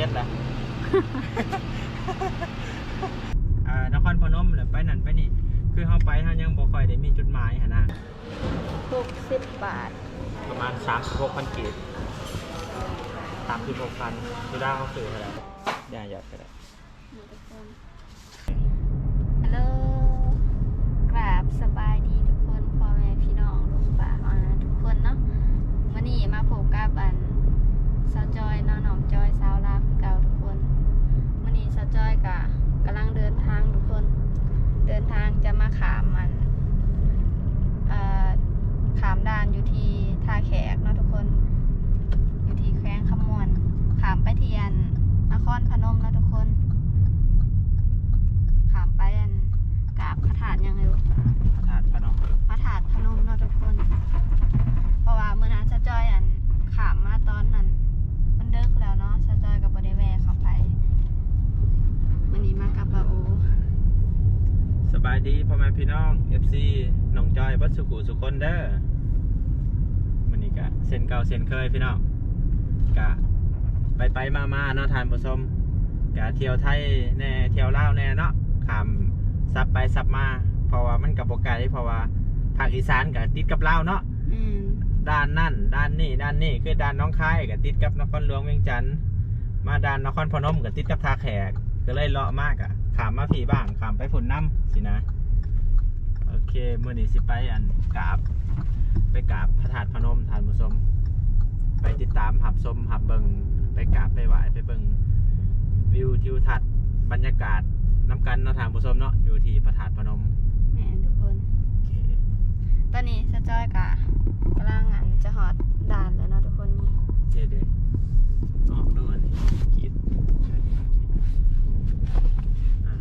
จ็ดแหละอ่านครพนมแหละไปนั่นไปนี่ คือเฮาไปเฮายังบ่ค่อยได้มีจุดหมายหั่นนะหกสิบบาท ประมาณ36,000กีบ36,000ดูดาวเขาซื้อเท่าไหร่อย่าหยอดก็ได้ ฮัลโหลกราบสบายดีทุกคนพ่อแม่พี่น้องลุงป้าอาทุกคนเนาะวันนี้มาพบกับอันสาวจอยเนาะน้องจอยสาวลาวคือเก่าทุกคนวันนี้สาวจอยกะกำลังเดินทางทุกคน เดินทางจะมาขามมันเอ่อขามด่านอยู่ที่ท่าแขกเนาะทุกคน อยู่ที่แขวงขมวนขามไปที่อันนครพนมเนาะทุกคน ขามไปอันกราบพระธาตุยังไงวะ พระธาตุพนม พระธาตุพนมเนาะทุกคน เพราะว่าเมื่อนั้นสะจอยอันขามมาตอนนั้นมันเดิกแล้วเนาะสะจอยกับบริแวะเข้าไปวันนี้มากับบาโอ สบาย ดีพ่อแม่พี่น้อง FC น้องจอยบัดสุขุสุคนเด้อมื้อนี้ก็เส้นเก่าเส้นเคยพี่น้องก็ไปไปมามาๆเนาะทานผู้ชมก็เที่ยวไทยแน่เที่ยวลาวแน่เนาะข้ามซับไปซับมา เพราะว่ามันก็บ่ไกลเพราะว่าภาคอีสานก็ติดกับลาวเนาะอืมด้านนั่นด้านนี่ด้านนี่คือด้านหน้องคายกับติดกับนครหลวงเวียงจันทน์มาด้านนครพนมกับติดกับท่าแขก ก็เลยเลาะมากอะขามมาผีบ้างขามไปผุนน้ำสินะ โอเคมื่อนี้สิไปอันกราบ ไปกราบพระธาตุพนมทานผู้ชมไปติดตามหับชมหับเบิงไปกราบไปไหวไปเบิงวิวทิวทัศน์บรรยากาศน้ำกันเนาะทานผู้ชมเนาะอยู่ที่พระธาตุพนมแม่นทุกคน โอเคตอนนี้สะจอยกะกำลังอันจะหอดด่านแล้วเนาะทุกคนนี่เจ๊เด็ออกดูอันนี้คิดอ่า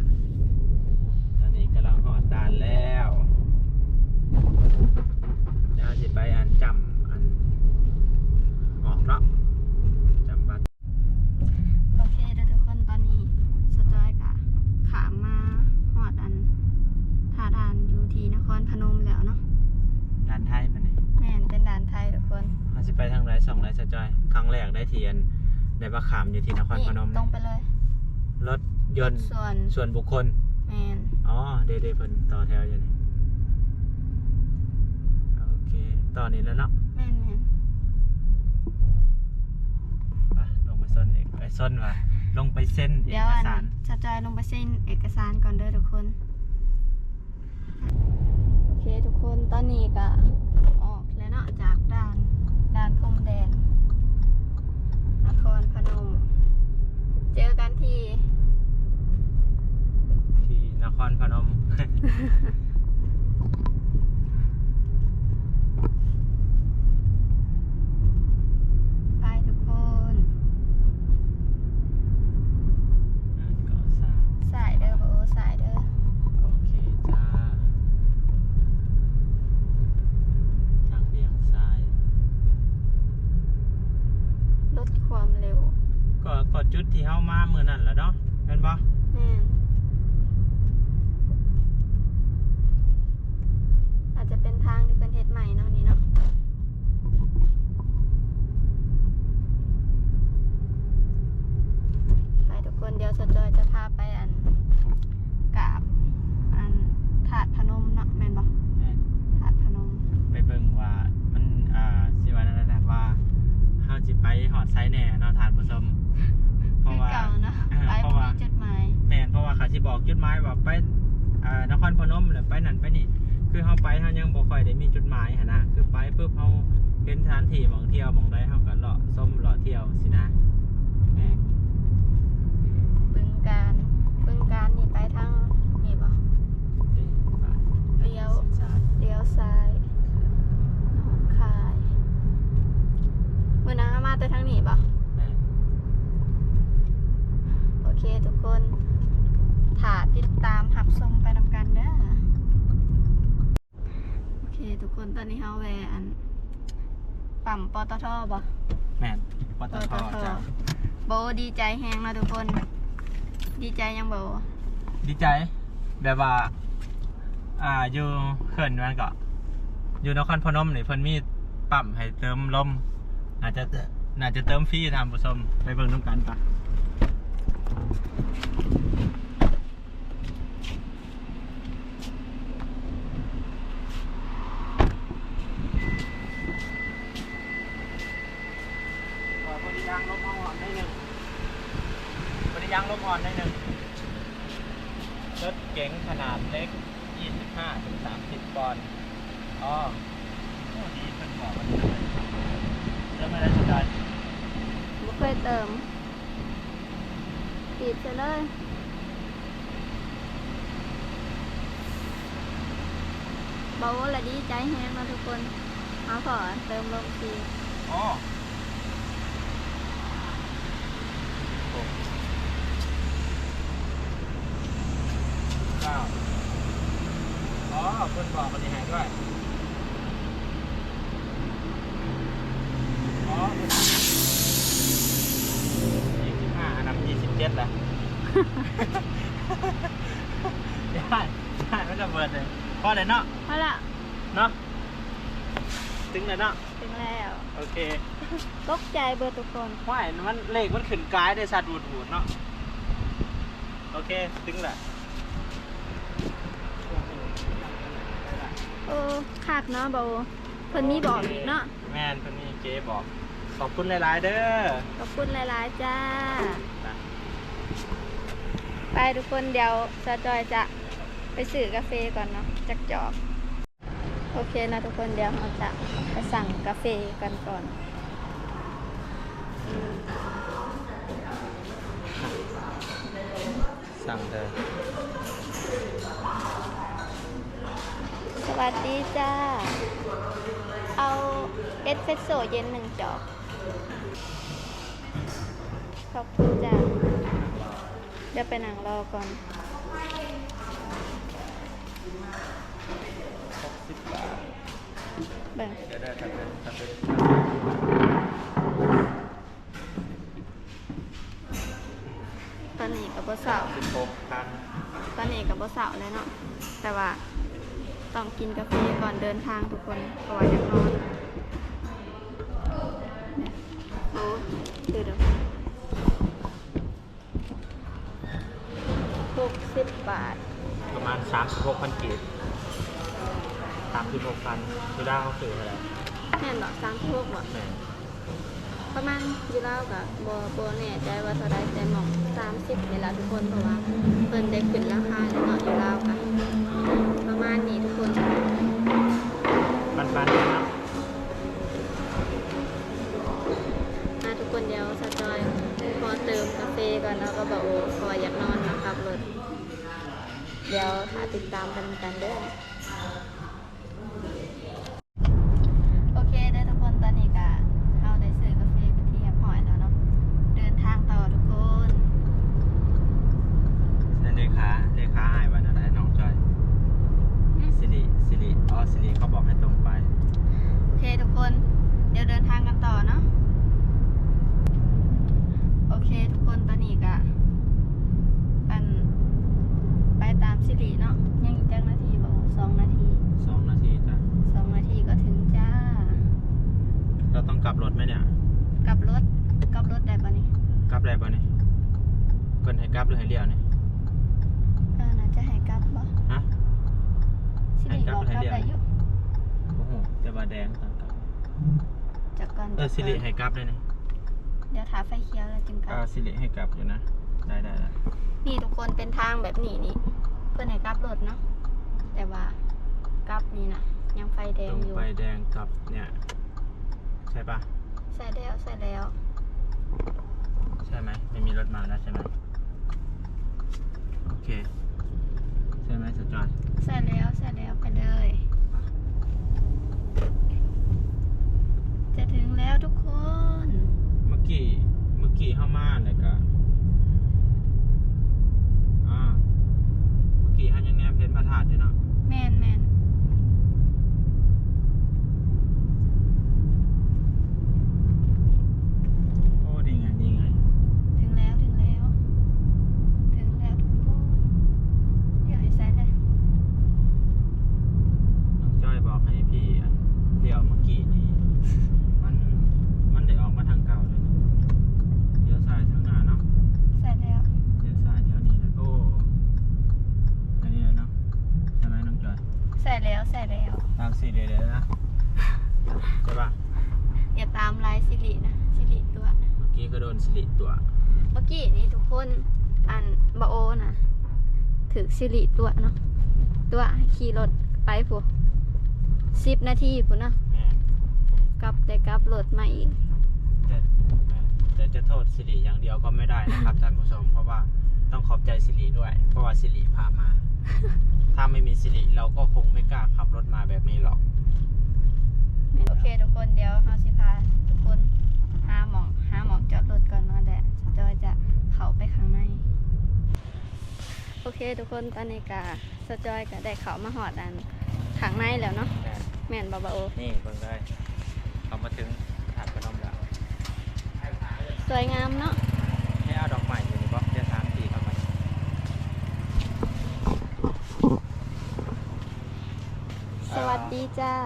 ตอนนี้กำลังหอดด่านแล้วเดี๋ยวจะไปอันจำอัน ออกเนาะจำบัตร โอเคเด้อทุกคนตอนนี้สะจอยกะขามมาหอดอันท่าด่านอยู่ที่นครพนมแล้วเนาะ ด่านไทยปะเนี่ย แม่นเป็นด่านไทยทุกคน เขาจะไปทางไรสองไรสะจอย ครั้งแรกได้เทียนได้มาขามอยู่ที่น ครพนมตรงไปเลย รถยนต์ส่วนส่วนบุคคลแมนอ๋อเดเดเพิ่นต่อแถวอยู่นี่โอเคต่อนี้แล้วเนาะแมนแมนไปลงไปส้นเอกไปส้นว่ะลงไปเส้นเอเดี๋ยวกอันสารสะจอยลงไปเซ็นเอกสารก่อนเด้อทุกคน โอเคทุกคนตอนนี้ก็ออกแล้วเนาะจากด่านด่านพรมแดนนครพนม เจอกันที่ที่นครพนม ไปทุกคน อ่านก่อสร้าง สายเด้อบ่โอสายเด้อ โอเคจ้า ทางเบี่ยงซ้าย ลดความเร็ว ก็ก็จุดที่เฮามาเมื่อนั้นแหละเนาะเป็นปะ แม่นอาจจะเป็นทางที่เป็นเทศใหม่เนาะนี่เนาะ ไปทุกคนเดี๋ยวสจอยจะพาไปอันกราบอันถาดพนมเนาะแม่นบ่ แม่น ถาดพนม ไปเบิ่งว่ามันอ่าสิว่านั่นแหละว่าเฮาสิไปหอดไซแหน่เนาะทานผู้ชมเพ คื ราะ อ ว่า เก่าเนาะ เออ ไป เพราะ บ่ ว่า มีจุดหมาย แม่นเพราะว่าเขาสิบอกจุดหมายว่าไปอ่านครพนมหรือไปนั่นไปนี่ คือเฮาไปเฮายังบ่ค่อยได้มีจุดหมายหันนะคือไปปุ๊บเฮาเห็นสถาน ที่มองเที่ยวมองได้เฮาก็เลาะส้มเลาะเที่ยวสินะแม่น บึงการบึงการนี่ไปทางนี่บ่ เอ๊ะไป เลี้ยว ซ้าย เลี้ยวซ้ายหนองคายมื้อหน้ามาแต่ทางนี้บ่ แม่น โอเคทุกคนถ้าติดตามหับชมไปนำกันเด้อโอเคทุกคนตอนนี้เฮาแวะอัน ปั๊มปตทบ่แม่นปตทจ้ะโบดีใจแฮงนะทุกคน ดีใจยังโบดีใจ แบบว่า อ่าอยู่เขื่อนมันก็อยู่นครพนมนี่เพิ่นมีปั๊มให้เติมลมน่าจะน่าจะเติมฟรีทานผู้ชมไปเบิ่งน้ำกันปะ ยางลมอ่อนได้หนึ่งบริยางลมอ่อนได้หนึ่งรถเก๋งขนาดเล็ก 25ถึง30 ปอนด์อ๋อโอ้ดีเป็นบอกว่าจะเริ่มไม่ได้สนใจบ่เคยเติมปิดไปเลยเบาละดีใจแฮงเนาะทุกคนเอาขอเติมลงทีอ๋อโอ้เก้าอ๋อคนบ อกมันยังไงด้วยอ๋อยี่สิบห้าอันนั้นยี่สิบเจ็ดแหละได้ได้ไม่จะเบิดเลยพอเลยเนาะเอาละเนาะถึงเลยเนาะถึงแล้วโอเคตกใจเบอร์ทุกคนว่ายมันเลขมันขึ้นกายได้สัตว์วูดวูดเนาะโอเค ถึงแหละ เออคักเนาะเบาเพิ่นมีบอกอีกเนาะแมนคนนี้เจ๊บอก ขอบคุณหลาย ๆ เด้อขอบคุณหลายๆจ้า นะไปทุกคนเดี๋ยวซาจอยจะไปซื้อกาแฟก่อนเนาะจักจอก โอเคนะทุกคนเดี๋ยวเราจะไปสั่งกาแฟกันก่อนสั่งเด้อ สวัสดีจ้า เอาเอสเฟรสโซเย็นหนึ่งจอก ขอบคุณจ้า เดี๋ยวไปนั่งรอก่อนหกสิบบาทเบิ่งเดี๋ยวได้ครับเดี๋ยวครับเดี๋ยวตอนนี้กับบ่สาวสิบหกพันตอนนี้กับบ่สาวแล้วเนาะ แต่ว่า ต้องกินกาแฟก่อนเดินทางทุกคนเพราะว่าอยากนอนโอ้ดูดูหกสิบบาท ประมาณสามสิบหกพันกีบสามสิบหกพันคือได้เขาซื้ออะไรแม่นบอกสามทุกบ่แม่นประมาณอยูเล่าวกับบ่บ่แน่ใจว่าเท่าใดแต่หมองสามสิบนี่ละทุกคนเพราะว่าเพิ่นได้ขึ้นราคาแล้วเนาะอยูเล่าวกันประมาณนี้ทุกคน ปันปันๆเนาะ นะทุกคนเดียวสจอยพอเติมกาแฟก่อนแล้วก็บอกโอ้พออยากนอนนะครับรถเดี๋ยวหาติดตามกันกันเด้อโอเคได้อทุกคนตอนนี้ก็เฮาได้ซื้อกาแฟกันที่เรียบร้อยแล้วเนาะเดินทางต่อทุกคน นั่นเลขาเลขาหายวันอะไรน้องจอยสิริสิริอ๋อ สิริเขาบอกให้ตรงไป โอเคทุกคน เดี๋ยวเดินทางกันต่อเนาะ โอเคทุกคนตอนนี้ก็อันไปตามสิริเนาะ ยังอีกจังนาทีบอกสองนาทีสองนาทีจ้ะ สองนาทีก็ถึงจ้า เราต้องกลับรถไหมเนี่ย กลับรถ กลับรถได้ปะนี่กลับได้ปะเนี่ยเพิ่นให้กลับหรือให้เลี้ยวเนี่ย เออน่าจะให้กลับบ่ ฮะ สิริบอกกลับได้อยู่ โอ้โหแต่ว่าแด งตอนกลับจากก่อนเออสิริให้กลับเลยนี่เดี๋ยวถาไฟเขียวแล้วจึงกลัอ่าบสิริให้กลับอยู่นะ ได้ได้ได้นี่ทุกคนเป็นทางแบบนี้นี่ เพื่อนให้กลับรถเนาะ แต่ว่ากลับนี่นะยังไฟแดตงรงอยู่ ไฟแดงกลับเนี่ย ใช่ปะใส่แล้วใส่แล้ว ใช่ไหมไม่มีรถมาแล้วใช่ไหมโอเค ใช่ไหมสจอย ใส่แล้วใส่แล้วไปเลย จะถึงแล้วทุกคน เมื่อกี้ เมื่อกี้เข้ามาเลยก็อ่า เมื่อกี้ฮันยังแนมเพชรพระธาตุอยู่เนาะ แมนแมน โอ้ดีไงดีไง ถึงแล้วถึงแล้ว ถึงแล้วทุกคนเดี๋ยวให้ใส่เลย น้องจ้อยบอกให้พี่อันเดี๋ยวเมื่อกี้นี้ มัน สิริเลยนะใช่ปะอย่าตามไลน์สิรินะสิริตัวเมื่อกี้ก็โดนสิริตัว เมื่อกี้นี้ทุกคนอันบาโอนะถือสิริตัวเนาะตัวขี่รถไปพวกสิบนาทีพุ่นเนาะแม่กลับได้กลับรถมาอีกแต่แต่จะโทษสิริอย่างเดียวก็ไม่ได้นะครับ ท่านผู้ชมเพราะว่า ต้องขอบใจสิริด้วย เพราะว่าสิริพามา ถ้าไม่มีสิริเราก็คงไม่กล้าขับรถมาแบบนี้หรอก โอเคทุกคนเดี๋ยวเฮาสิพาทุกคนหาหมองหาหมองจอดรถก่อนเนาะแดะจอยจะเข้าไปข้างใน โอเคทุกคนตอนนี้กะสจอยก็ได้เข้ามาหอดอันข้างในแล้วเนาะแม่นบ่บาโอนี่เพิ่งได้เขามาถึงถาดพนมแล้วสวยงามเนาะ ให้เอาดอกใหม่อยู่ในบล็อกเดี๋ยวถามตีเขาไป ส วัสดีจ้า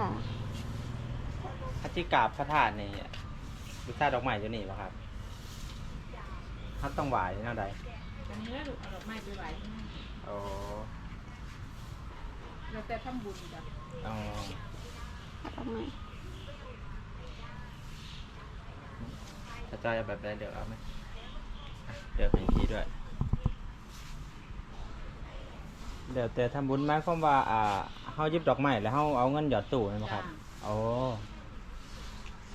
พัชิกาบพระธาตุนี่วิชาดอกใหม่อยู่นี่ป่ะครับเขาต้องไหวแนวใดอันนี้ลูกเอาดอกไม้ไปไหว้ที่นั่นโอ้แล้วแต่ทำบุญจ้ะเอาทำไมถ้าจอยเอาแบบใดเดี๋ยวเอาไหมอะเดี๋ยวให้พี่ด้วย เดี๋ยวแต่ทำบุญหมายความว่าอ่า เฮาหยิบดอกไม้แล้วเฮาเอาเงินหยอดตู้นั่นบ่ครับโอ้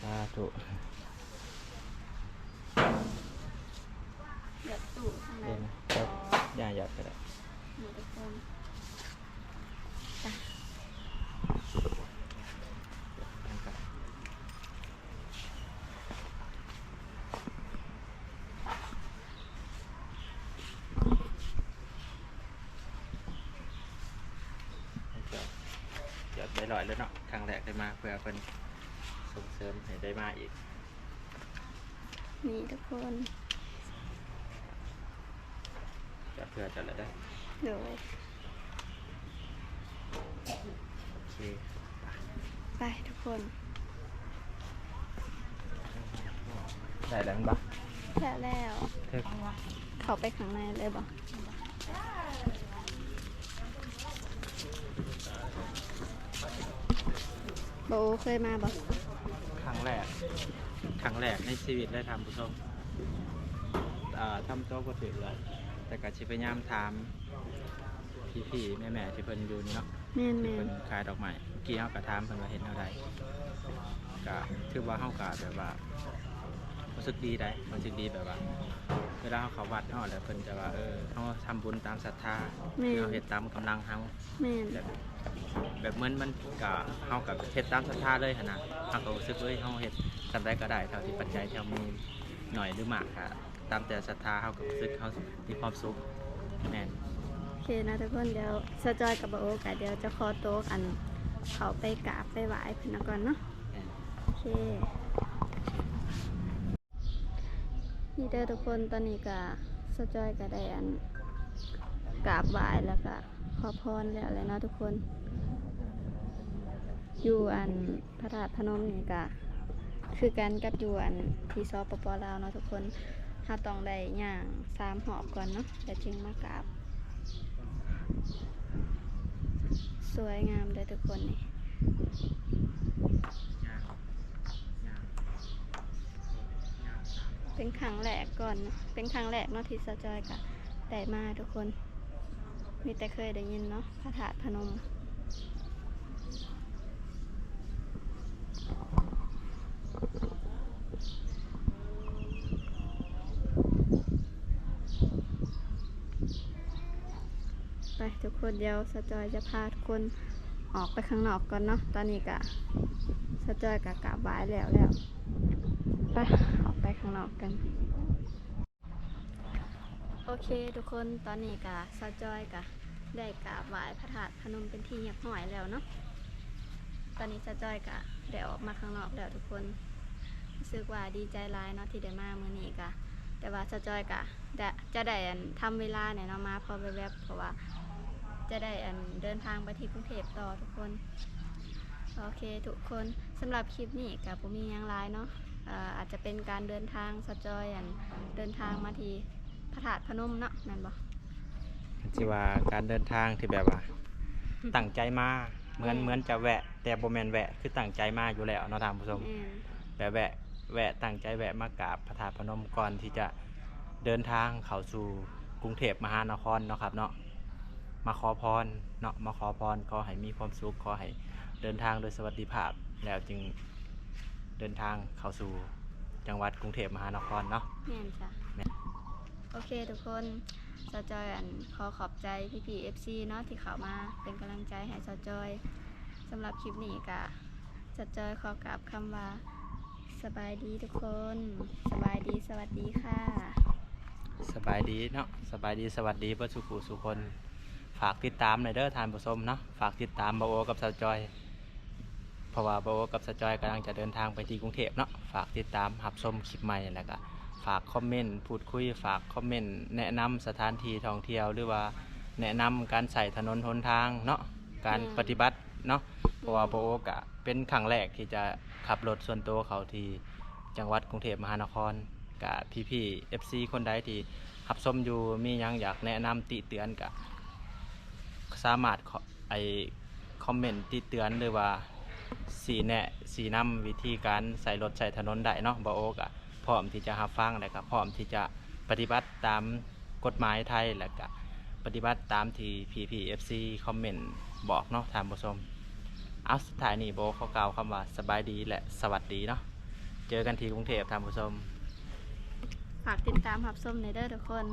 สาธุเดี๋ยวตู้ข้างในเดี๋ยวนะเดี๋ยวอย่าหยอดก็ได้ หนูทุกคน หยอดได้ ลอยแล้วเนาะครั้งแรกได้มาเพื่อเพิ่นส่งเสริมให้ได้มาอีกนี่ทุกคนจะเพื่อจะอะไรได้เดี๋ยวโอเคไปทุกคนได้แล้วมั้งปะแล้วแล้ว เธอเข้าไปข้างในเลยบ่ โบเคยมาบ่ครั้งแรก ครั้งแรกในชีวิตได้ทำผู้ชมอ่าทำโต๊ะก็ถือเลยแต่ก็ชิพยายามถามพี่ๆแม่ๆที่เพิ่นอยู่นี่เนาะ แม่นที่แม่เพิ่นนขายดอกไม้เมื่อกี้เฮาก็ถามเพิ่นว่าเห็นเท่าใดก็ถือว่าเฮาก็แบบว่ารู้สึกดีได้รู้สึกดีแบบว่า เวลาเฮาเข้าวัดเฮาแล้วเพิ่นจะว่าเออเฮาทำบุญตามศรัทธาแม่นเฮาเฮ็ดตามกำลังเฮาแม่นแบบแบบเหมือนมันก็เฮากับเฮ็ดตามศรัทธาเลยหั่นนะเฮาก็รู้สึกเอ้ยเฮาเฮ็ดทำได้ก็ได้เท่าที่ปัจจัยที่เฮามีหน่อยหรือมากค่ะตามแต่ศรัทธาเฮาก็รู้สึกเฮามีความสุขแม่น โอเคนะทุกคนเดี๋ยวสจอยกับโบกะเดี๋ยวจะขอโต๊ะอันเขาไปกราบไปไหว้เพิ่นเอาก่อนเนาะแม่นโอเค นี่เด้อทุกคนตอนนี้ก็สจอยก็ได้อันกราบไหว้แล้วก็ขอพรแล้วเลยเนาะทุกคน อยู่อันพระธาตุพนมนี่ก็คือกันกับอยู่อันที่ซอปปลาวเนาะทุกคนถ้าต้องได้ย่างสามหอบก่อนเนาะแต่จึงมากราบ สวยงามเลยทุกคนนี่ ย่างย่างย่างสาม เป็นครั้งแรกก่อน เป็นครั้งแรกเนาะที่สะจอยกะได้มาทุกคน มีแต่เคยได้ยินเนาะพระธาตุพนมไปทุกคนเดี๋ยวสะจอยจะพาทุกคนออกไปข้างนอกก่อนเนาะตอนนี้กะสะจอยกะกราบไหว้แล้วแล้วไป ข้างนอกกัน โอเคทุกคนตอนนี้กะซาจอยกะได้กราบไหว้พระธาตุพนมเป็นที่เรียบร้อยแล้วเนาะตอนนี้ซาจอยกะได้ออกมาข้างนอกแล้วทุกคนรู้สึกว่าดีใจร้ายเนาะที่ได้มาเมื่อนี้กะแต่ว่าซาจอยกะจะจะได้อันทำเวลาเนี่ยเนาะมาพอแวบๆเพราะว่าจะได้เดินทางไปที่กรุงเทพต่อทุกคน โอเคทุกคนสำหรับคลิปนี้กับผมมียังไลายเนาะ อ่ออาจจะเป็นการเดินทางสะจอยอันเดินทางมาที่พระธาตุพนมเนาะนั่นบ่ที่ว่าการเดินทางที่แบบว่าตั้งใจมาเหมือนเหมือนจะแวะ แต่บ่แม่นแวะคือตั้งใจมาอยู่แล้วเนาะท่านผู้ชมแม่นแวะแวะแวะตั้งใจแวะมากราบพระธาตุพนมก่อนที่จะเดินทางเข้าสู่กรุงเทพมหานครเนาะครับเนาะมาขอพรเนาะมาขอพรขอให้มีความสุขขอให้เดินทางโดยสวัสดิภาพแล้วจึง เดินทางเข้าสู่จังหวัดกรุงเทพมหานครเนาะ แม่นจ้ะแม่น โอเคทุกคนสาวจอยอันขอขอบใจพี่พีเอฟซีเนาะที่เข้ามาเป็นกำลังใจให้สาวจอยสำหรับคลิปนี้กะสาวจอยขอกราบคำว่า สบายดีทุกคน สบายดีสวัสดีค่ะ สบายดีเนาะสบายดีสวัสดีเพื่อสุขุสุคน ฝากติดตามหน่อยเด้อทานผู้ชมเนาะฝากติดตามบาโอกับสาวจอย เพราะว่าโอกับสจอยกำลังจะเดินทางไปที่กรุงเทพเนาะฝากติดตามหับชมคลิปใหม่แล้วก็ฝากคอมเมนต์พูดคุยฝากคอมเมนต์แนะนำสถานที่ท่องเที่ยวหรือว่าแนะนำการใส่ถนนหนทางเนาะการปฏิบัติเนาะเพราะว่าโอกะเป็นครั้งแรกที่จะขับรถส่วนตัวเขาที่จังหวัดกรุงเทพมหานครกับพี่ๆ FC คนใดที่หับชมอยู่มียังอยากแนะนำติเตือนกะสามารถไอคอมเมนต์ติเตือนหรือว่า สีแนะสีนำวิธีการใส่รถใส่ถนนได้เนาะบาโอกะพร้อมที่จะรับฟังและก็พร้อมที่จะปฏิบัติตามกฎหมายไทยและก็ปฏิบัติตามที่ PPFC คอมเมนต์บอกเนาะท่านผู้ชมเอาสุดท้ายนี้โบเขากล่าวคำว่าสบายดีและสวัสดีเนาะเจอกันที่กรุงเทพท่านผู้ชม ฝากติดตามหับส้มในเด้อทุกคน